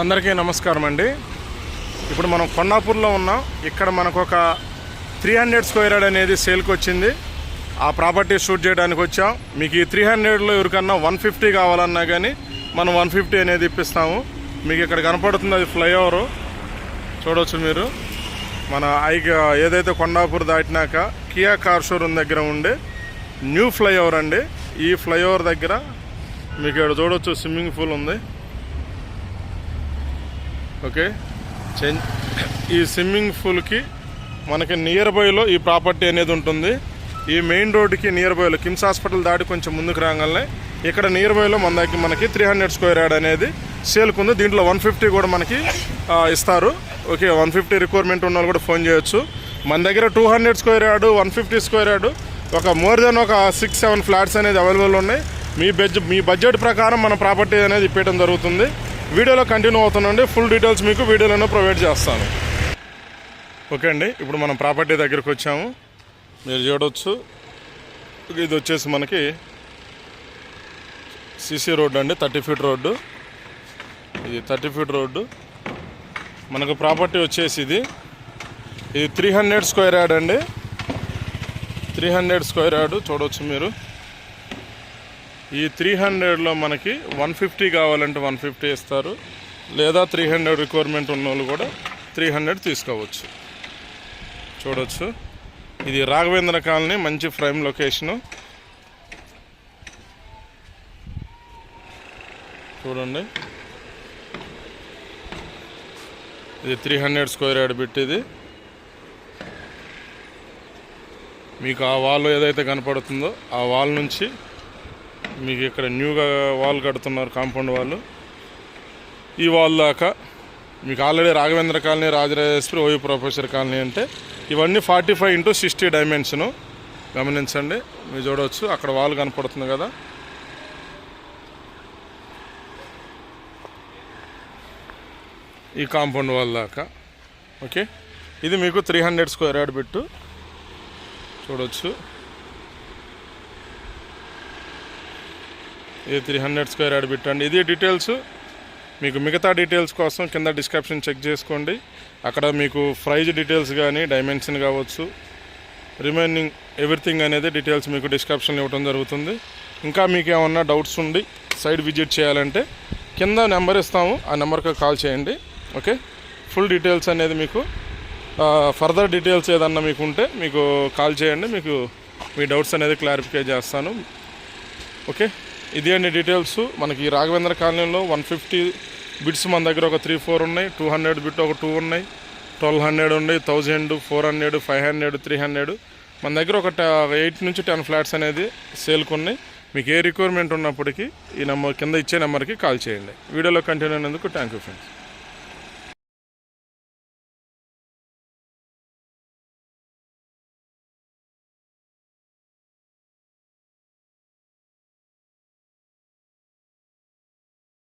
అందరికీ నమస్కారం అండి. ఇప్పుడు మనం కొండాపూర్లో ఉన్నాం. ఇక్కడ మనకు ఒక త్రీ హండ్రెడ్ స్క్వేర్ యార్డ్ అనేది సేల్కి వచ్చింది. ఆ ప్రాపర్టీ షూట్ చేయడానికి వచ్చాం. మీకు ఈ త్రీ హండ్రెడ్లో ఎవరికన్నా వన్ ఫిఫ్టీ కావాలన్నా కానీ మనం వన్ ఫిఫ్టీ అనేది ఇప్పిస్తాము. మీకు ఇక్కడ కనపడుతుంది అది ఫ్లైఓవర్ చూడవచ్చు మీరు. మన ఐ ఏదైతే కొండాపూర్ దాటినాక కియా కార్ షోరూమ్ దగ్గర ఉండే న్యూ ఫ్లైఓవర్ అండి. ఈ ఫ్లైఓవర్ దగ్గర మీకు ఇక్కడ చూడవచ్చు స్విమ్మింగ్ పూల్ ఉంది. ఓకే? ఈ స్విమ్మింగ్ పూల్కి మనకి నియర్ బైలో ఈ ప్రాపర్టీ అనేది ఉంటుంది. ఈ మెయిన్ రోడ్డుకి నియర్ బైలో కిమ్స్ హాస్పిటల్ దాటి కొంచెం ముందుకు రాగానే ఇక్కడ నియర్ బైలో మన దగ్గర మనకి త్రీ హండ్రెడ్ స్క్వేర్ యార్డ్ అనేది సేల్కుంది దీంట్లో వన్ ఫిఫ్టీ కూడా మనకి ఇస్తారు. ఓకే వన్ ఫిఫ్టీ రిక్వైర్మెంట్ ఉన్న వాళ్ళు కూడా ఫోన్ చేయొచ్చు. మన దగ్గర two hundred square yard one fifty square yard ఒక మోర్ దెన్ ఒక సిక్స్ సెవెన్ ఫ్లాట్స్ అనేది అవైలబుల్ ఉన్నాయి. మీ బడ్జెట్ మీ బడ్జెట్ ప్రకారం మన ప్రాపర్టీ అనేది ఇప్పేయడం జరుగుతుంది. వీడియోలో కంటిన్యూ అవుతుందండి ఫుల్ డీటెయిల్స్ మీకు వీడియోలోనే ప్రొవైడ్ చేస్తాను. ఓకే అండి. ఇప్పుడు మనం ప్రాపర్టీ దగ్గరికి వచ్చాము. మీరు చూడవచ్చు ఇది వచ్చేసి మనకి సిసి రోడ్డు అండి థర్టీ ఫీట్ రోడ్డు. ఇది థర్టీ ఫీట్ రోడ్డు. మనకు ప్రాపర్టీ వచ్చేసి ఇది. ఇది త్రీ హండ్రెడ్ స్క్వేర్ యార్డ్ అండి. త్రీ హండ్రెడ్ స్క్వేర్ యార్డు చూడవచ్చు మీరు. ఈ త్రీ హండ్రెడ్లో మనకి వన్ ఫిఫ్టీ కావాలంటే వన్ ఫిఫ్టీ ఇస్తారు. లేదా త్రీ హండ్రెడ్ రిక్వైర్మెంట్ ఉన్న వాళ్ళు కూడా త్రీ హండ్రెడ్ తీసుకోవచ్చు. చూడవచ్చు ఇది రాఘవేంద్ర కాలనీ మంచి ఫ్రేమ్ లొకేషను చూడండి. ఇది త్రీ హండ్రెడ్ స్క్వేర్ యార్డ్ పెట్టేది ఇది. మీకు ఆ వాల్ ఏదైతే కనపడుతుందో ఆ వాల్ నుంచి మీకు ఇక్కడ న్యూగా వాల్ కడుతున్నారు కాంపౌండ్ వాళ్ళు. ఈ వాల్ దాకా మీకు already Raghavendra colony Rajarajeshwari OU professor colony అంటే ఇవన్నీ forty five into sixty dimension. గమనించండి మీరు చూడవచ్చు అక్కడ వాల్ కనపడుతుంది కదా. ఈ కాంపౌండ్ వాల్ దాకా. ఓకే? ఇది మీకు three hundred square yard bit. చూడవచ్చు ఇది త్రీ హండ్రెడ్ స్క్వేర్ యార్డ్ పెట్టండి ఇది డీటెయిల్స్ మీకు మిగతా డీటెయిల్స్ కోసం కింద డిస్క్రిప్షన్ చెక్ చేసుకోండి. అక్కడ మీకు ప్రైజ్ డీటెయిల్స్ కానీ డైమెన్షన్ కావచ్చు. రిమైనింగ్ ఎవ్రీథింగ్ అనేది డీటెయిల్స్ మీకు డిస్క్రిప్షన్ ఇవ్వడం జరుగుతుంది. ఇంకా మీకు ఏమన్నా డౌట్స్ ఉండి సైడ్ విజిట్ చేయాలంటే కింద నెంబర్ ఇస్తాము. ఆ నెంబర్కి కాల్ చేయండి. ఓకే ఫుల్ డీటెయిల్స్ అనేది మీకు ఫర్దర్ డీటెయిల్స్ ఏదన్నా మీకు ఉంటే మీకు కాల్ చేయండి. మీకు మీ డౌట్స్ అనేది క్లారిఫై చేస్తాను. ఓకే ఇది అండి డీటెయిల్స్ మనకి రాఘవేంద్ర కాలనీలో వన్ ఫిఫ్టీ బిట్స్ మన దగ్గర ఒక త్రీ ఫోర్ ఉన్నాయి. టూ హండ్రెడ్ బిట్ ఒక టూ ఉన్నాయి. ట్వెల్వ్ హండ్రెడ్ ఉన్నాయి thousand four hundred five hundred three hundred మన దగ్గర ఒక ఎయిట్ నుంచి టెన్ ఫ్లాట్స్ అనేది సేల్కి ఉన్నాయి. మీకు ఏ రిక్వైర్మెంట్ ఉన్నప్పటికీ ఈ నెంబర్ కింద ఇచ్చే నెంబర్కి కాల్ చేయండి. వీడియోలో కంటిన్యూ అయినందుకు థ్యాంక్ యూ ఫ్రెండ్స్